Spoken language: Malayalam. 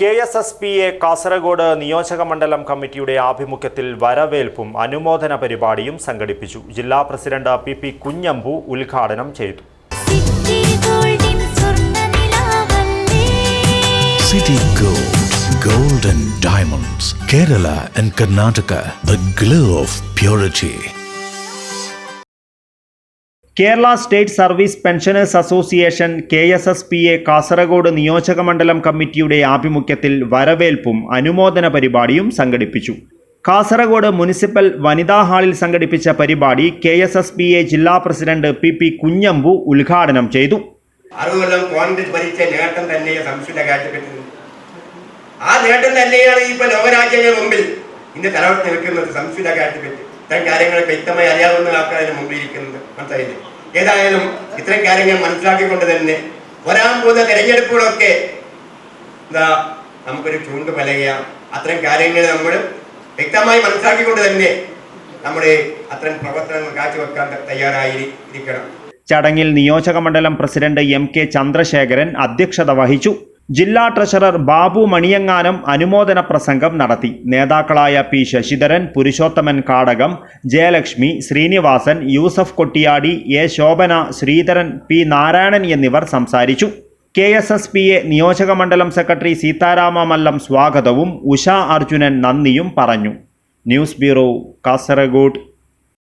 K S S P A Kasaragod നിയോജകമണ്ഡലം കമ്മിറ്റിയുടെ ആഭിമുഖ്യത്തിൽ വരവേൽപ്പും അനുമോദന പരിപാടിയും സംഘടിപ്പിച്ചു. ജില്ലാ പ്രസിഡന്റ് പി പി കുഞ്ഞമ്പു ഉദ്ഘാടനം ചെയ്തു. City golden സ്വർണനിലാവല്ലേ Kerala and Karnataka the glow of and Kerala state service pensioners association K S S P A Kasaragod നിയോജകമണ്ഡലം കമ്മിറ്റിയുടെ ആഭിമുഖ്യത്തിൽ വരവേൽപ്പും അനുമോദന പരിപാടിയും സംഘടിപ്പിച്ചു. കാസർഗോഡ് മുനിസിപ്പൽ വനിതാ ഹാളിൽ സംഘടിപ്പിച്ച പരിപാടി K S S P A ജില്ലാ പ്രസിഡന്റ് പി പി കുഞ്ഞമ്പു ഉദ്ഘാടനം ചെയ്തു. തന്നെ ആ നേട്ടം തന്നെയാണ് ഇപ്പൊ ലോകരാജ്യങ്ങൾ മുമ്പിൽ ഇന്ന് തലവട്ട് നിൽക്കുന്നത് സംസ്കൃത കാഴ്ചപ്പെട്ട് ഇത്തരം കാര്യങ്ങൾ വ്യക്തമായി അറിയാവുന്ന ആൾക്കാരുടെ മുമ്പിൽ ഇരിക്കുന്നത്. മനസ്സിലായില്ലേ? ഏതായാലും ഇത്തരം കാര്യങ്ങൾ മനസ്സിലാക്കിക്കൊണ്ട് തന്നെ വരാൻ പോകുന്ന തെരഞ്ഞെടുപ്പുകളൊക്കെ എന്താ നമുക്കൊരു ചൂണ്ട് പലകയാണ് അത്തരം കാര്യങ്ങൾ നമ്മൾ വ്യക്തമായി മനസ്സിലാക്കിക്കൊണ്ട് തന്നെ നമ്മുടെ അത്തരം പ്രവർത്തനങ്ങൾ കാഴ്ചവെക്കാൻ തയ്യാറായിരിക്കണം ചടങ്ങിൽ നിയോജക മണ്ഡലം പ്രസിഡന്റ് എം കെ ചന്ദ്രശേഖരൻ അധ്യക്ഷത വഹിച്ചു. ജില്ലാ ട്രഷറർ ബാബു മണിയങ്ങാനം അനുമോദന പ്രസംഗം നടത്തി. നേതാക്കളായ P Sasidharan Purushothaman Kadakam Jayalakshmi Sreenivasan Yusuf Kottiyadi A Shobhana Sreedharan P Narayanan എന്നിവർ സംസാരിച്ചു. K S S P A നിയോജക മണ്ഡലം സെക്രട്ടറി സീതാരാമ മല്ലം സ്വാഗതവും ഉഷ അർജുനൻ നന്ദിയും പറഞ്ഞു. News bureau Kasaragod.